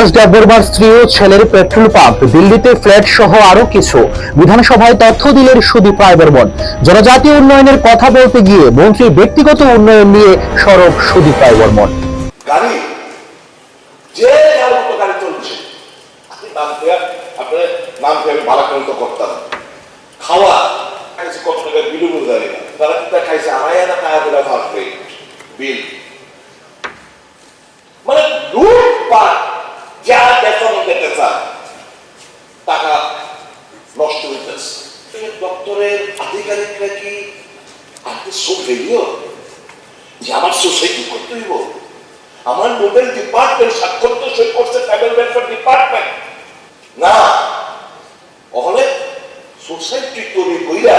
বিকাশ দেববর্মার স্ত্রী ও ছেলের petrol pump, দিল্লিতে ফ্ল্যাট সহ আরও কিছু। বিধানসভায় তথ্য দিলেন সুদীপ রায় বর্মন জনজাতীয় উন্নয়নের কথা বলতে গিয়ে মন্ত্রীর ব্যক্তিগত উন্নয়ন নিয়ে সরব সুদীপ রায় বর্মন খাওয়া কত টাকা তারা খাইছে আড়াই হাজার টাকা বিল। দপ্তরের আধিকারিকরা কি আপনি সব ফেলিও? যে আমার সোসাইটি করতে হইব। আমার নোবেল ডিপার্টমেন্ট স্বাক্ষর তো সই করছে ট্রাইবেল ওয়েলফেয়ার ডিপার্টমেন্ট। না ওখানে সোসাইটি তৈরি কইরা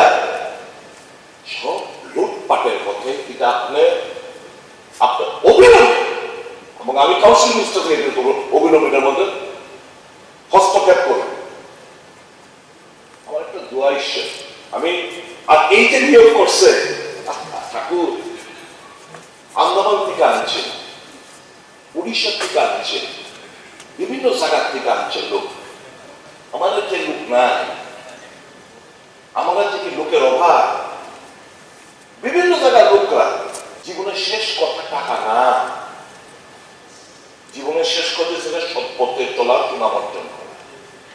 সব লুটপাটের পথে এটা আপনি আপনার অভিনব এবং আমি কাউন্সিল মিনিস্টার থেকে এটা করব অভিনবের মধ্যে হস্তক্ষেপ করব আমার একটা দোয়া ঈশ্বর আমি আর এই যে নিয়োগ করছে, ঠাকুর আন্দামান থেকে আনছে উড়িষ্যা থেকে আনছে, বিভিন্ন জায়গা থেকে আনছে লোক। আমাদের যে লোক নাই, আমাদের যে লোকের অভাব। বিভিন্ন জায়গার লোকরা জীবনের শেষ কথা টাকা না। জীবনের শেষ কথা সেটা পথে চলার সুনাম অর্জন করা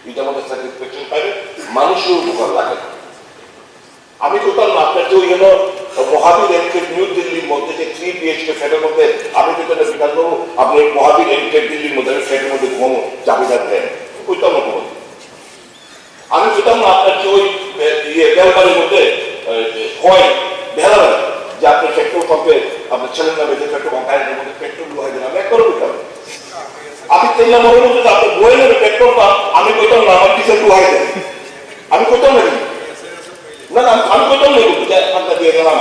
এটা আমাদের স্যাটিসফ্যাকশন পাইবে, মানুষের উপকার লাগে না। আমি না আপনার যে ওই জন্য মহাবীর এনকেট নিউ দিল্লির মধ্যে যে থ্রি বিএইচকে ফ্ল্যাটের মধ্যে আমি তো এটা বিকাশ করব আপনি মহাবীর এনকেট দিল্লির মধ্যে আমি ফ্ল্যাটের মধ্যে ঘুমো চাবিটা দেন। কইতাম না কোনো আমি কইতাম না আপনার যে ওই ইয়ে বেলবাড়ির মধ্যে কয়েন ভেলা যে আপনি পেট্রোল পাম্পে আপনার ছেলের নামে যে পেট্রোল পাম্প আইনের মধ্যে পেট্রোল লোহাই দেন আমি একবারও কইতাম না। আমি তেল্লা মনে হলো যে আপনার বইয়ের নামে পেট্রোল পাম্প আমি কইতাম না, আমার ডিজেল লোহাই দেন আমি কইতাম না কিন্তু। না আমি কইতাম না কিন্তু আপনার দিয়ে গেলাম।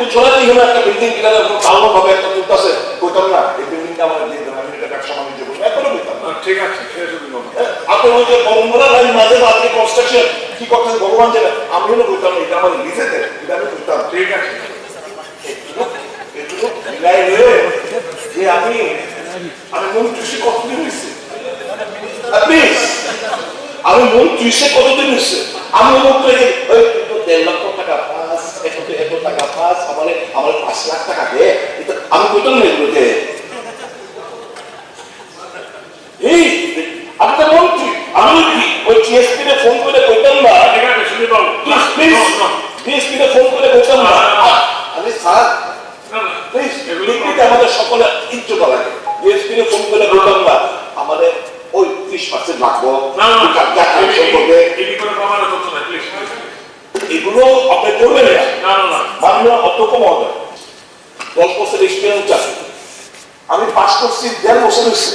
মুছলা দিয়ে হলো একটা বিল্ডিং কিনা কালো ভাবে একটা তুলতেছে কইতাম না এই বিল্ডিংটা আমার দিয়ে দেন আমি এটা ব্যবসা বাণিজ্য করব এখনও কইতাম ঠিক আছে। আপনার ওই যে লাইন মাঝে মাঝে কনস্ট্রাকশন কি করতেছে ভগবান জানে? আমি হলো কইতাম এটা আমার লিজেতে এটা আমি কইতাম ঠিক আছে। একটু একটু যে আমি আমি মন চুষে কতদিন হয়েছে? প্লিজ আমি মন চুষে কতদিন হয়েছে আমি মন করে ওই দেড় লক্ষ টাকা পাস এত এত টাকা পাস আমার আমার পাঁচ লাখ টাকা দে। আমি কইতাম না এগুলো দে। এই আপনার মন্ত্রী আমি ওই টিএসপি তে ফোন করে কইতাম না? ঠিক আছে প্লিজ প্লিজ টিএসপি ফোন করে কইতাম না। আমি স্যার। প্লিজ এগুলো আমাদের সকলে ইজ্জত লাগে। টিএসপি ফোন করে কইতাম না। আমাদের ত্রিশ পার্সেন্ট লাগবো. এগুলো আপনি করবেন না। মাননীয় অধ্যক্ষ মহোদয় দশ বছর এক্সপিরিয়েন্স আছে। আমি পাস করছি দেড় বছর হয়েছে।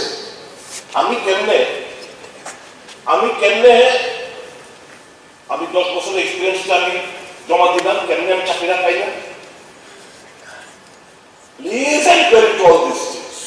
আমি কেমনে? আমি কেমনে? আমি দশ বছর এক্সপিরিয়েন্স আমি জমা দিলাম কেমনে আমি চাকরিটা পাইলাম? Please I